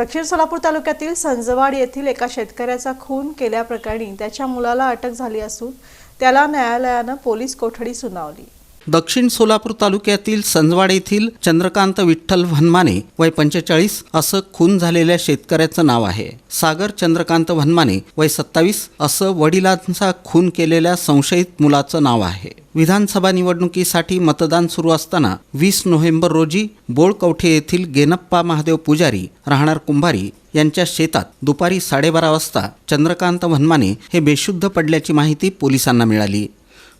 दक्षिण सोलापूर तालुक्यातील संजवाड येथील एका शेतकऱ्याचा खून केल्याप्रकरणी त्याच्या मुलाला अटक झाली असून त्याला न्यायालयानं पोलीस कोठडी सुनावली. दक्षिण सोलापूर तालुक्यातील संजवाड येथील चंद्रकांत विठ्ठल भनमाने वय पंचेचाळीस असं खून झालेल्या शेतकऱ्याचं नाव आहे. सागर चंद्रकांत भनमाने वय सत्तावीस असं वडिलांचा खून केलेल्या संशयित मुलाचं नाव आहे. विधानसभा निवडणुकीसाठी मतदान सुरू असताना वीस नोव्हेंबर रोजी बोळकवठे येथील गेनप्पा महादेव पुजारी राहणार कुंभारी यांच्या शेतात दुपारी साडेबारा वाजता चंद्रकांत व्हनमाने हे बेशुद्ध पडल्याची माहिती पोलिसांना मिळाली.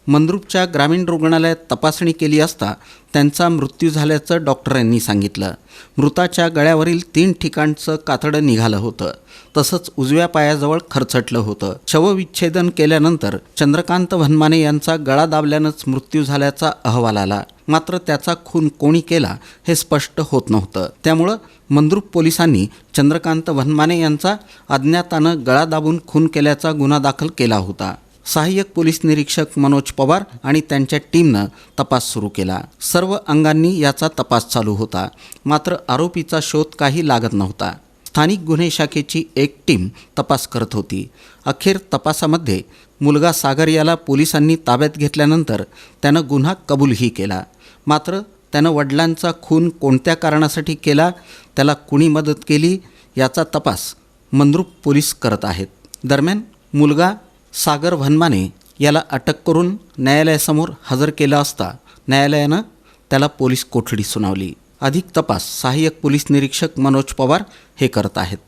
मंद्रुपच्या ग्रामीण रुग्णालयात तपासणी केली असता त्यांचा मृत्यू झाल्याचं डॉक्टरांनी सांगितलं. मृताच्या गळ्यावरील तीन ठिकाणचं कातडं निघालं होतं. तसंच उजव्या पायाजवळ खरचटलं होतं. शवविच्छेदन केल्यानंतर चंद्रकांत भनमाने यांचा गळा दाबल्यानंच मृत्यू झाल्याचा अहवाल आला. मात्र त्याचा खून कोणी केला हे स्पष्ट होत नव्हतं. त्यामुळं मंद्रुप पोलिसांनी चंद्रकांत भनमाने यांचा अज्ञातानं गळा दाबून खून केल्याचा गुन्हा दाखल केला होता. सहाय्यक पोलीस निरीक्षक मनोज पवार आणि त्यांच्या टीमनं तपास सुरू केला. सर्व अंगांनी याचा तपास चालू होता. मात्र आरोपीचा शोध काही लागत नव्हता. स्थानिक गुन्हे शाखेची एक टीम तपास करत होती. अखेर तपासामध्ये मुलगा सागर याला पोलिसांनी ताब्यात घेतल्यानंतर त्यानं गुन्हा कबूलही केला. मात्र त्यानं वडिलांचा खून कोणत्या कारणासाठी केला त्याला कुणी मदत केली याचा तपास मंद्रुप पोलीस करत आहेत. दरम्यान मुलगा सागर भन्माने याला अटक करून न्यायालयासमोर हजर केला असता न्यायालयानं त्याला पोलीस कोठडी सुनावली. अधिक तपास सहाय्यक पोलीस निरीक्षक मनोज पवार हे करत आहेत.